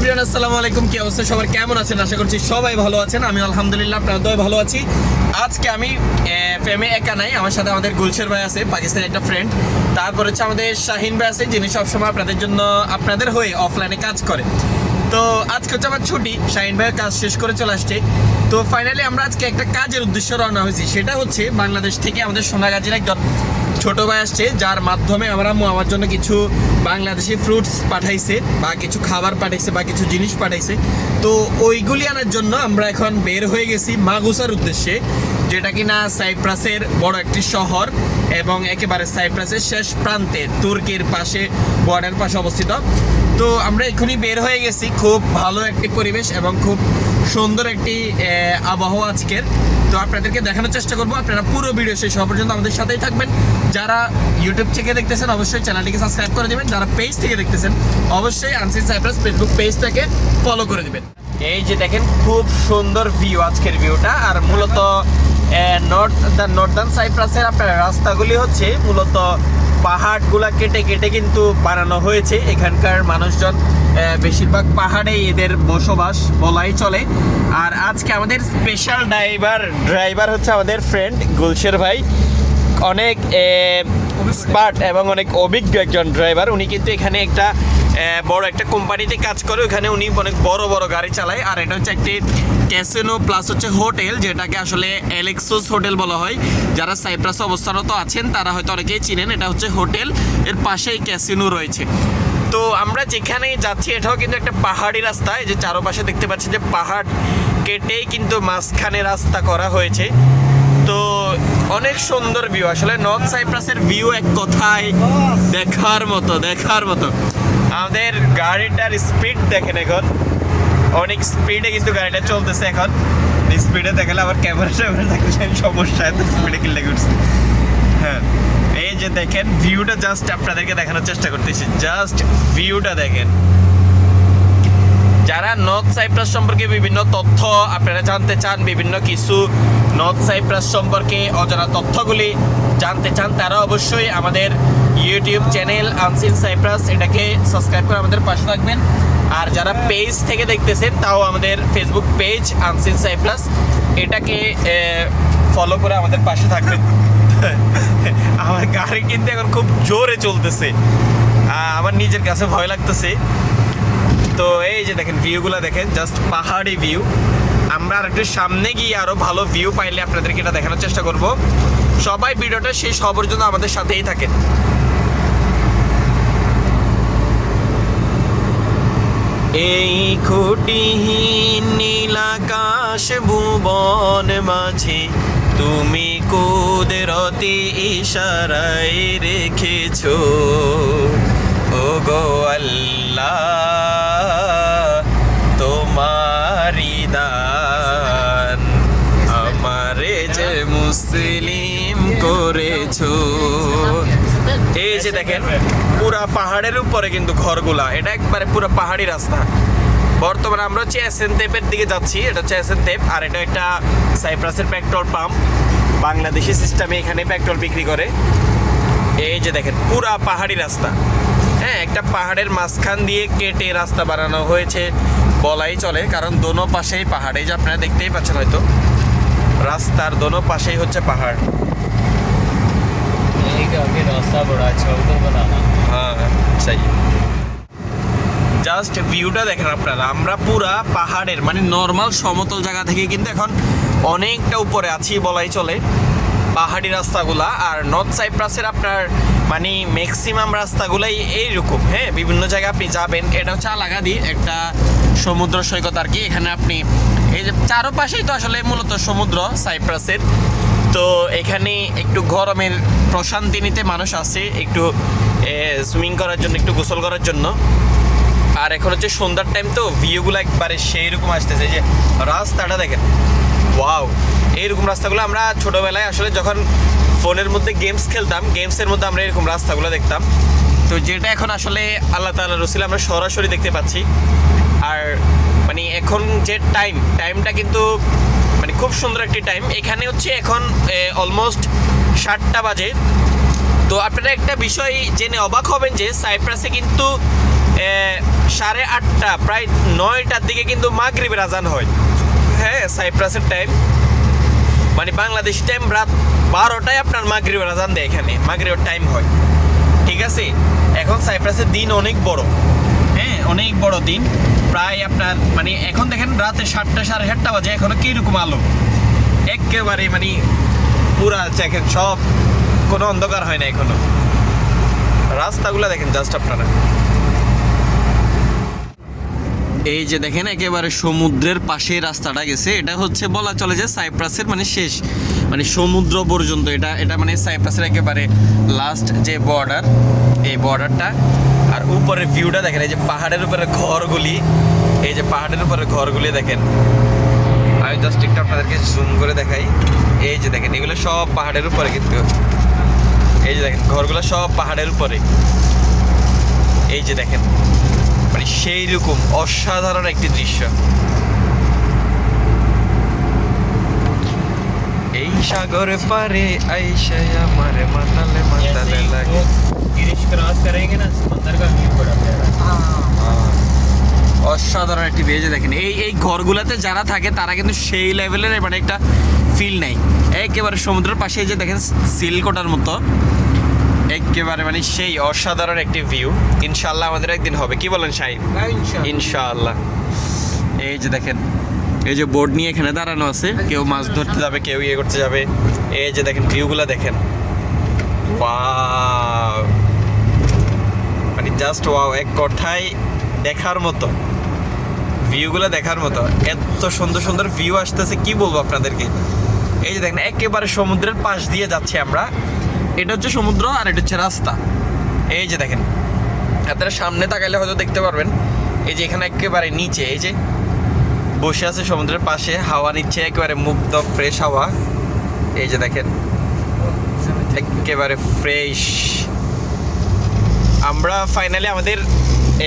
Everyone আসসালামু আলাইকুম। কি অবস্থা? সবার কেমন আছেন? আশা করছি সবাই ভালো আছেন। আমি আলহামদুলিল্লাহ আপনাদের দয় ভালো আছি। আজকে আমি ফেমে একা নাই। আমার সাথে আমাদের গুলশের ভাই আছে পাকিস্তানের একটা ফ্রেন্ড তারপর হচ্ছে আমাদের শাহিন ভাই আছে, যিনি সবসময় আপনাদের জন্য আপনাদের হয়ে অফলাইনে কাজ করে। তো আজকে হচ্ছে আমার ছুটি। শাহিন ভাইয়ের কাজ শেষ করে চলে আসছে। তো ফাইনালি আমরা আজকে একটা কাজের উদ্দেশ্য রওনা হয়েছি। সেটা হচ্ছে বাংলাদেশ থেকে আমাদের সোনাগাজীর একজন ছোট ভাই আসছে, যার মাধ্যমে আমার আমার জন্য কিছু বাংলাদেশি ফ্রুটস পাঠাইছে, বা কিছু খাবার পাঠাইছে, বা কিছু জিনিস পাঠাইছে। তো ওইগুলি আনার জন্য আমরা এখন বের হয়ে গেছি মাগুসার উদ্দেশ্যে, যেটা কিনা সাইপ্রাসের বড় একটি শহর এবং একেবারে সাইপ্রাসের শেষ প্রান্তে, তুর্কির পাশে বর্ডার পাশে অবস্থিত। তো আমরা এখনই বের হয়ে গেছি, খুব ভালো একটি পরিবেশ এবং খুব সুন্দর একটি আবহাওয়া আজকের। তো আপনাদেরকে দেখানোর চেষ্টা করব। আপনারা পুরো ভিডিও শেষ হওয়া পর্যন্ত আমাদের সাথেই থাকবেন। যারা ইউটিউব থেকে দেখতেছেন, অবশ্যই চ্যানেলটিকে সাবস্ক্রাইব করে দেবেন। যারা পেজ থেকে দেখতেছেন, অবশ্যই আনসিন সাইপ্রাস ফেসবুক পেজটাকে ফলো করে দিবেন। এই যে দেখেন, খুব সুন্দর ভিউ আজকের ভিউটা আর মূলত নর্থ দ্য নর্দার্ন সাইপ্রাসের আপনার রাস্তাগুলি হচ্ছে মূলত পাহাড়গুলা কেটে কেটে কিন্তু বানানো হয়েছে। এখানকার মানুষজন বেশিরভাগ পাহাড়েই এদের বসবাস বলাই চলে। আর আজকে আমাদের স্পেশাল ড্রাইভার ড্রাইভার হচ্ছে আমাদের ফ্রেন্ড গুলশের ভাই। অনেক স্মার্ট এবং অনেক অভিজ্ঞ একজন ড্রাইভার উনি কিন্তু এখানে একটা বড় একটা কোম্পানিতে কাজ করে। ওখানে উনি অনেক বড় বড় গাড়ি চালায়। আর এটা হচ্ছে একটি ক্যাসিনো প্লাস হচ্ছে হোটেল যেটাকে আসলে অ্যালেক্সোস হোটেল বলা হয়। যারা সাইপ্রাসে অবস্থানরত আছেন, তারা হয়তো অনেকেই চিনেন। এটা হচ্ছে হোটেল এর পাশেই ক্যাসিনো রয়েছে। তো আমরা যেখানে যাচ্ছি, এটাও কিন্তু একটা পাহাড়ি রাস্তা। এই যে চারপাশে দেখতে পাচ্ছি যে পাহাড় কেটেই কিন্তু মাঝখানে রাস্তা করা হয়েছে। তো অনেক সুন্দর ভিউ আসলে নর্থ সাইপ্রাসের ভিউ এক কথায় দেখার মতো দেখার মতো। আমাদের গাড়িটার স্পিড দেখেন এখন। অনেক স্পিডে কিন্তু গাড়িটা চলতেছে এখন। স্পিডে দেখালে আবার ক্যামেরা ট্যামেরা থাকলে সমস্যা, এত স্পিডে কিনলে হ্যাঁ। যে দেখেন ভিউটা জাস্ট আপনাদেরকে দেখানোর চেষ্টা করতেছি। জাস্ট ভিউটা দেখেন। যারা নর্থ সাইপ্রাস সম্পর্কে বিভিন্ন তথ্য আপনারা জানতে চান, বিভিন্ন কিছু নর্থ সাইপ্রাস সম্পর্কে অজানা তথ্যগুলি জানতে চান, তারা অবশ্যই আমাদের ইউটিউব চ্যানেল আনসিন সাইপ্রাস এটাকে সাবস্ক্রাইব করে আমাদের পাশে থাকবেন। আর যারা পেজ থেকে দেখতেছেন, তাও আমাদের ফেসবুক পেজ আনসিন সাইপ্রাস এটাকে ফলো করে আমাদের পাশে থাকবেন। আমার গাড়ি কিন্তু এখন খুব জোরে চলতেছে। আমার নিজের কাছে ভয় লাগতেছে। তো এই যে দেখেন ভিউগুলো দেখেন জাস্ট পাহাড়ি ভিউ আমরা আর একটু সামনে গিয়ে আরও ভালো ভিউ পাইলে আপনাদেরকে এটা দেখানোর চেষ্টা করব। সবাই ভিডিওটা শেষ হওয়ার পর্যন্ত আমাদের সাথেই থাকেন। এই খুঁটিহীন নীলাকাশ ভুবন মাঝে, তুমি কুদরতি ইশারায় রেখেছো? ও গো আল্লাহ তোমারি দান। আমারে যে মুসলিম করেছ। এই যে দেখেন, পুরা পাহাড়ের উপরে কিন্তু ঘরগুলা, এটা একবারে পুরো পাহাড়ি রাস্তা। বর্তমানে আমরা হচ্ছে এসএন তেপের দিকে যাচ্ছি, এটা হচ্ছে এসএন তেপ, আর এটা একটা সাইপ্রাসের পেট্রোল পাম্প। বাংলাদেশি সিস্টেমে এখানে পেট্রোল বিক্রি করে। এই যে দেখেন পুরা পাহাড়ি রাস্তা। হ্যাঁ একটা পাহাড়ের মাঝখান দিয়ে কেটে রাস্তা বানানো হয়েছে বলাই চলে। কারণ দোনো পাশেই পাহাড়ে। যে আপনারা দেখতেই পাচ্ছেন হয়তো রাস্তার দোনো পাশেই হচ্ছে পাহাড়। রাস্তা বড় আছে উধর বানানা হ্যাঁ সেই। জাস্ট ভিউটা দেখেন আপনারা, আমরা পুরা পাহাড়ের মানে নর্মাল সমতল জায়গা থেকে কিন্তু এখন অনেকটা উপরে আছি বলাই চলে পাহাড়ি রাস্তাগুলা। আর নর্থ সাইপ্রাসের আপনার মানে ম্যাক্সিমাম রাস্তাগুলাই এইরকম হ্যাঁ? বিভিন্ন জায়গায় আপনি যাবেন, এটা হচ্ছে আলাগাদি, একটা সমুদ্র সৈকত আর কি। এখানে আপনি, এই যে চারপাশেই তো আসলে মূলত সমুদ্র সাইপ্রাসের তো এখানে একটু গরমের প্রশান্তি নিতে মানুষ আসে, একটু সুইমিং করার জন্য, একটু গোসল করার জন্য। আর এখন হচ্ছে সন্ধ্যার টাইম তো ভিউগুলো একবারে সেই রকম আসতেছে যে রাস্তাটা দেখেন। ওয়াও এইরকম রাস্তাগুলো আমরা ছোটবেলায় আসলে যখন ফোনের মধ্যে গেমস খেলতাম গেমসের মধ্যে আমরা এরকম রাস্তাগুলো দেখতাম। তো যেটা এখন আসলে আল্লাহ তাআলা রসিল আমরা সরাসরি দেখতে পাচ্ছি। আর মানে এখন যে টাইম টাইমটা কিন্তু মানে খুব সুন্দর একটি টাইম এখানে হচ্ছে এখন অলমোস্ট সাতটা বাজে। তো আপনারা একটা বিষয় জেনে অবাক হবেন যে সাইপ্রাসে কিন্তু সাড়ে আটটা, প্রায় নয়টার দিকে কিন্তু মাগরিবের আজান হয়। হ্যাঁ সাইপ্রাসের টাইম মানে বাংলাদেশি টাইম রাত বারোটায় আপনার মাগরিবের আজান দেয় এখানে। মাগরিবের টাইম হয়। ঠিক আছে? এখন সাইপ্রাসের দিন অনেক বড়। হ্যাঁ অনেক বড় দিন। প্রায় আপনার মানে এখন দেখেন রাতে সাতটা, সাড়ে সাতটা বাজে। এখনও কীরকম আলো? একেবারে মানে পুরা দেখেন সব, কোনো অন্ধকার হয় না এখনও। রাস্তাগুলো দেখেন জাস্ট আপনারা। এই যে দেখেন, একেবারে সমুদ্রের পাশে রাস্তাটা গেছে। এটা হচ্ছে বলা চলে যে সাইপ্রাসের মানে শেষ মানে সমুদ্র পর্যন্ত। এটা এটা মানে সাইপ্রাসের একেবারে লাস্ট যে বর্ডার এই বর্ডারটা আর উপরের ভিউটা দেখেন, এই যে পাহাড়ের উপরে ঘরগুলি, এই যে পাহাড়ের উপরে ঘরগুলি দেখেন। আমি জাস্ট একটু আপনাদেরকে জুম করে দেখাই। এই যে দেখেন, এগুলো সব পাহাড়ের উপরে কিন্তু। এই যে দেখেন, ঘরগুলো সব পাহাড়ের উপরে। এই যে দেখেন মানে সেই রকম অসাধারণ একটি দৃশ্য এই সাগরে পারে আইসাই আমার মাতালে মাতালে লাগে गिरीश क्रॉस करेंगे ना समंदर का व्यू बड़ा प्यारा অসাধারণ একটি ভেজে দেখেন এই এই ঘরগুলোতে যারা থাকে তারা কিন্তু সেই লেভেলের মানে একটা ফিল নেই একেবারে সমুদ্রের পাশে এই যে দেখেন সিলকোটার মতো একেবারে মানে সেই অসাধারণ একটি ভিউ ইনশাল্লাহ আমাদের একদিন হবে। কি বলেন শাহিন? ইনশাআল্লাহ। এই যে দেখেন এই যে বোর্ড নিয়ে এখানে দাঁড়ানো আছে কেউ মাছ ধরতে যাবে কেউ ইয়ে করতে যাবে। এই যে দেখেন ভিউগুলো দেখেন! মানে জাস্ট ওয়াও এক কথায় দেখার মতো। ভিউগুলো দেখার মতো। এত সুন্দর সুন্দর ভিউ আসতেছে কি বলব আপনাদেরকে? এই যে দেখেন একেবারে সমুদ্রের পাশ দিয়ে যাচ্ছি আমরা। এটা হচ্ছে সমুদ্র আর এটা হচ্ছে রাস্তা। এই যে দেখেন আপনারা সামনে তাকাইলে হয়তো দেখতে পারবেন এই যে এখানে একেবারে নিচে এই যে বসে আছে সমুদ্রের পাশে হাওয়া নিচ্ছে একেবারে মুক্ত ফ্রেশ হাওয়া। এই যে দেখেন একেবারে ফ্রেশ আমরা ফাইনালি আমাদের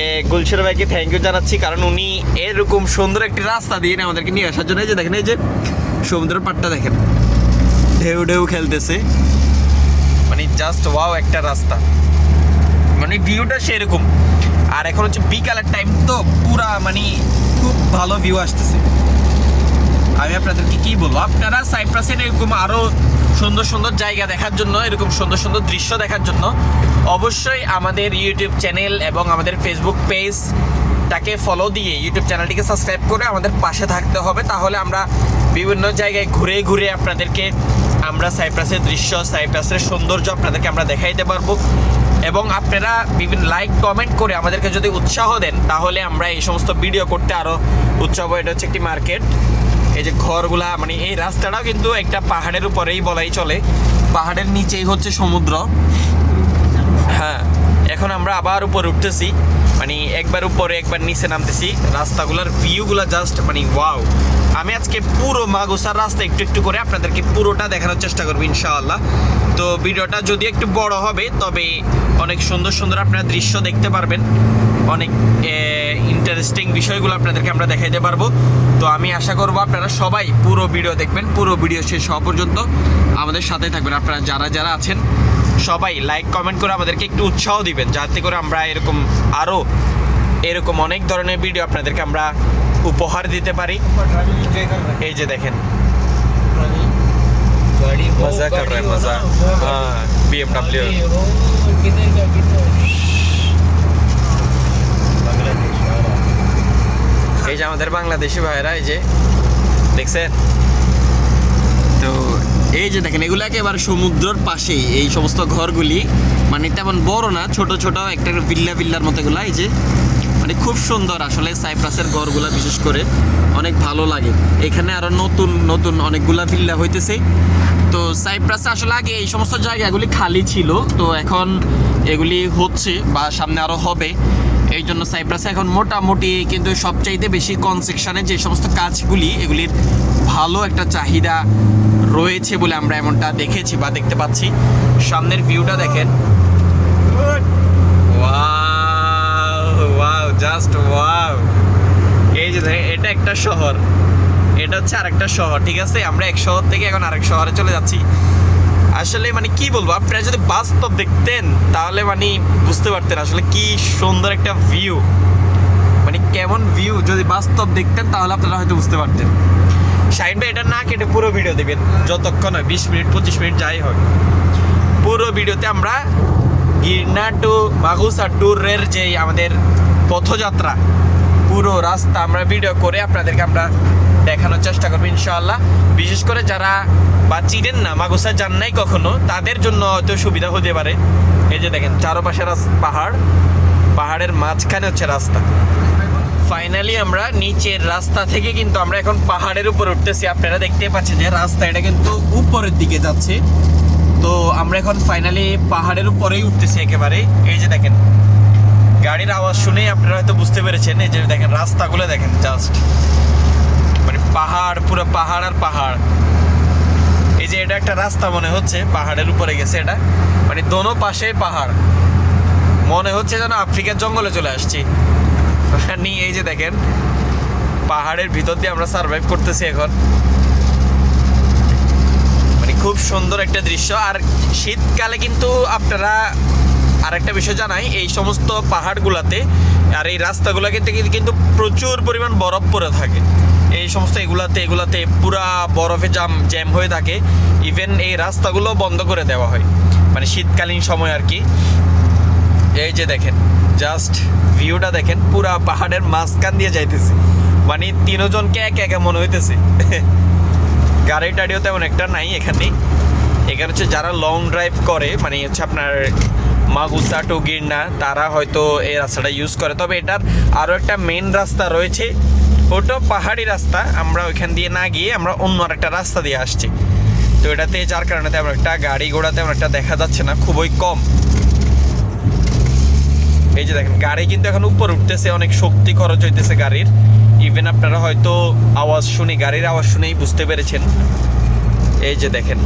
এ, গুলশান ভাইকে থ্যাংক ইউ জানাচ্ছি কারণ উনি এরকম সুন্দর একটি রাস্তা দিয়ে আমাদেরকে নিয়ে আসার জন্য এই যে দেখেন এই যে সমুদ্রের পাড়টা দেখেন ঢেউ ঢেউ খেলতেছে। মানে জাস্ট ওয়াও একটা রাস্তা। মানে ভিউটা সেরকম। আর এখন হচ্ছে বিকালের টাইম তো পুরা মানে খুব ভালো ভিউ আসতেছে। আমি আপনাদেরকে কি বলব? আপনারা সাইপ্রাসের এরকম আরও সুন্দর সুন্দর জায়গা দেখার জন্য, এরকম সুন্দর সুন্দর দৃশ্য দেখার জন্য অবশ্যই আমাদের ইউটিউব চ্যানেল এবং আমাদের ফেসবুক পেজ তাকে ফলো দিয়ে ইউটিউব চ্যানেলটিকে সাবস্ক্রাইব করে আমাদের পাশে থাকতে হবে। তাহলে আমরা বিভিন্ন জায়গায় ঘুরে ঘুরে আপনাদেরকে আমরা সাইপ্রাসের দৃশ্য, সাইপ্রাসের সৌন্দর্য আপনাদেরকে আমরা দেখাইতে পারব। এবং আপনারা বিভিন্ন লাইক কমেন্ট করে আমাদেরকে যদি উৎসাহ দেন, তাহলে আমরা এই সমস্ত ভিডিও করতে আরও উৎসাহ এটা হচ্ছে একটি মার্কেট এই যে ঘরগুলা মানে এই রাস্তাটাও কিন্তু একটা পাহাড়ের উপরেই বলাই চলে। পাহাড়ের নিচেই হচ্ছে সমুদ্র। হ্যাঁ এখন আমরা আবার উপরে উঠতেছি। মানে একবার উপরে, একবার নিচে নামতেছি। রাস্তাগুলোর ভিউগুলো জাস্ট মানে ওয়াও আমি আজকে পুরো মাগুসার রাস্তা একটু একটু করে আপনাদেরকে পুরোটা দেখানোর চেষ্টা করব, ইনশাআল্লাহ। তো ভিডিওটা যদি একটু বড় হবে, তবে অনেক সুন্দর সুন্দর আপনারা দৃশ্য দেখতে পারবেন। অনেক ইন্টারেস্টিং বিষয়গুলো আপনাদেরকে আমরা দেখাইতে পারব। তো আমি আশা করব আপনারা সবাই পুরো ভিডিও দেখবেন, পুরো ভিডিও শেষ হওয়া পর্যন্ত আমাদের সাথে থাকবেন। আপনারা যারা যারা আছেন, সবাই লাইক কমেন্ট করে আমাদেরকে একটু উৎসাহ দিবেন, যাতে করে আমরা এরকম আরও এরকম অনেক ধরনের ভিডিও আপনাদেরকে আমরা উপহার দিতে পারি এই যে দেখেন गाड़ी वो मजा कर रहा है गाड़ी हो मजा ना, वो गाड़ी- हाँ बीएमडब्ल्यू गाड़ी हो, किधर का किधर बांग्लादेश वाला। এই যে আমাদের বাংলাদেশি ভাইরা এই যে দেখছেন তো এই যে দেখেন এগুলো একেবারে সমুদ্রের পাশেই এই সমস্ত ঘরগুলি মানে তেমন বড় না ছোট ছোট একটা ভিল্লা ভিল্লার মতো এগুলা এই যে মানে খুব সুন্দর আসলে সাইপ্রাসের ঘরগুলা বিশেষ করে অনেক ভালো লাগে। এখানে আরও নতুন নতুন অনেকগুলা ভিল্লা হইতেছে। তো সাইপ্রাসে আসলে আগে এই সমস্ত জায়গাগুলি খালি ছিল, তো এখন এগুলি হচ্ছে বা সামনে আরও হবে। এই জন্য সাইপ্রাসে এখন মোটামুটি কিন্তু সবচাইতে বেশি কনস্ট্রাকশনের যে সমস্ত কাজগুলি, এগুলির ভালো একটা চাহিদা রয়েছে বলে আমরা এমনটা দেখেছি বা দেখতে পাচ্ছি। সামনের ভিউটা দেখেন ওয়াও ওয়াও। এই যে এটা একটা শহর। এটা হচ্ছে আরেকটা শহর, ঠিক আছে? আমরা এক শহর থেকে এখন আরেক শহরে চলে যাচ্ছি। আসলে মানে কি বলব, আপনারা যদি বাস্তব দেখতেন, তাহলে মানে বুঝতে পারতেন আসলে কি সুন্দর একটা ভিউ মানে কেমন ভিউ যদি বাস্তব দেখতেন, তাহলে আপনারা হয়তো বুঝতে পারতেন। শাইন ভাই, এটা না কেটে পুরো ভিডিও দেবেন, যতক্ষণ হয় বিশ মিনিট, পঁচিশ মিনিট যাই হোক। পুরো ভিডিওতে আমরা গিরনা টু মাগুসা ট্যুরের যে আমাদের পথযাত্রা। পুরো রাস্তা আমরা ভিডিও করে আপনাদেরকে আমরা দেখানোর চেষ্টা করব, ইনশাআল্লাহ। বিশেষ করে যারা বা চিনেন না, মাগুসা যান নাই কখনো, তাদের জন্য হয়তো সুবিধা হতে পারে। এই যে দেখেন চারপাশে পাহাড়। পাহাড়ের মাঝখানে হচ্ছে রাস্তা। ফাইনালি আমরা নিচের রাস্তা থেকে কিন্তু আমরা এখন পাহাড়ের উপর উঠতেছি। আপনারা দেখতে পাচ্ছেন যে রাস্তা এটা কিন্তু উপরের দিকে যাচ্ছে। তো আমরা এখন ফাইনালি পাহাড়ের উপরেই উঠতেছি একেবারে। এই যে দেখেন গাড়ির আওয়াজ শুনেই আপনারা হয়তো বুঝতে পেরেছেন, এই যে দেখেন রাস্তাগুলো দেখেন জাস্ট মানে পাহাড়, পুরো পাহাড় আর পাহাড়। এই যে এটা একটা রাস্তা মনে হচ্ছে, পাহাড়ের উপরে গেছে এটা। মানে দোনো পাশে পাহাড়। মনে হচ্ছে যেন আফ্রিকার জঙ্গলে চলে আসছি। মানে এই যে দেখেন, পাহাড়ের ভিতর দিয়ে আমরা সার্ভাইভ করতেছি এখন। মানে খুব সুন্দর একটা দৃশ্য। আর শীতকালে কিন্তু আপনারা আরেকটা বিষয় জানাই, এই সমস্ত পাহাড়গুলাতে আর এই রাস্তাগুলোকে কিন্তু প্রচুর পরিমাণ বরফ পড়ে থাকে। এই সমস্ত এগুলাতে এগুলাতে পুরা বরফে জাম, জ্যাম হয়ে থাকে। ইভেন এই রাস্তাগুলো বন্ধ করে দেওয়া হয়। মানে শীতকালীন সময় আর কি। এই যে দেখেন জাস্ট ভিউটা দেখেন, পুরা পাহাড়ের মাঝখান দিয়ে যাইতেছে। মানে তিনজনকে এক একা মনে হইতেছে। গাড়ি টাড়িও তেমন একটা নাই এখানে। এখানে হচ্ছে যারা লং ড্রাইভ করে মানে হচ্ছে আপনার মাগুসা টু গিরনা, তারা হয়তো এই রাস্তাটা ইউজ করে। তবে এটার আরও একটা মেন রাস্তা রয়েছে। ওটা পাহাড়ি রাস্তা। আমরা ওইখান দিয়ে না গিয়ে আমরা অন্য আরেকটা রাস্তা দিয়ে আসছি। তো এটাতে যার কারণে তেমন একটা গাড়ি ঘোড়া তেমন একটা দেখা যাচ্ছে না, খুবই কম। এই যে দেখেন, গাড়ি কিন্তু এখন উপর উঠতেছে, অনেক শক্তি খরচ হইতেছে গাড়ির। ইভেন আপনারা হয়তো আওয়াজ শুনে, গাড়ির আওয়াজ শুনেই বুঝতে পেরেছেন। এই যে দেখেন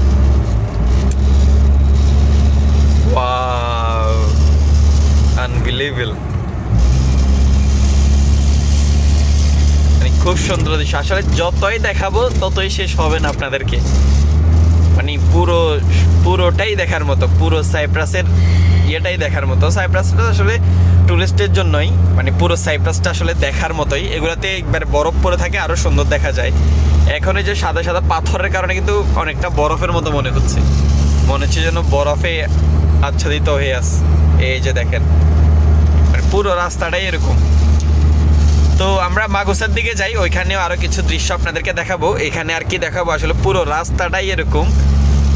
আনবিলিভেবল মানে খুব সুন্দর দৃশ্য। আসলে যতই দেখাবো, ততই শেষ হবে না আপনাদেরকে। মানে পুরো, পুরোটাই দেখার মতো, পুরো সাইপ্রাসের ইয়েটাই দেখার মতো। সাইপ্রাসটা আসলে টুরিস্টের জন্যই মানে পুরো সাইপ্রাসটা আসলে দেখার মতোই। এগুলোতে একবার বরফ পড়ে থাকে আরও সুন্দর দেখা যায়। এখন এই যে সাদা সাদা পাথরের কারণে কিন্তু অনেকটা বরফের মতো মনে হচ্ছে। মনে হচ্ছে যেন বরফে আচ্ছাদিত হয়ে আস এই যে দেখেন। পুরো রাস্তাটাই এরকম। তো আমরা মাগুসার দিকে যাই, ওইখানেও আরও কিছু দৃশ্য আপনাদেরকে দেখাবো। এখানে আর কি দেখাবো? আসলে পুরো রাস্তাটাই এরকম।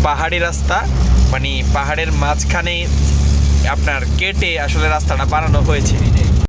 পাহাড়ি রাস্তা মানে পাহাড়ের মাঝখানে আপনার কেটে আসলে রাস্তাটা বানানো হয়েছে।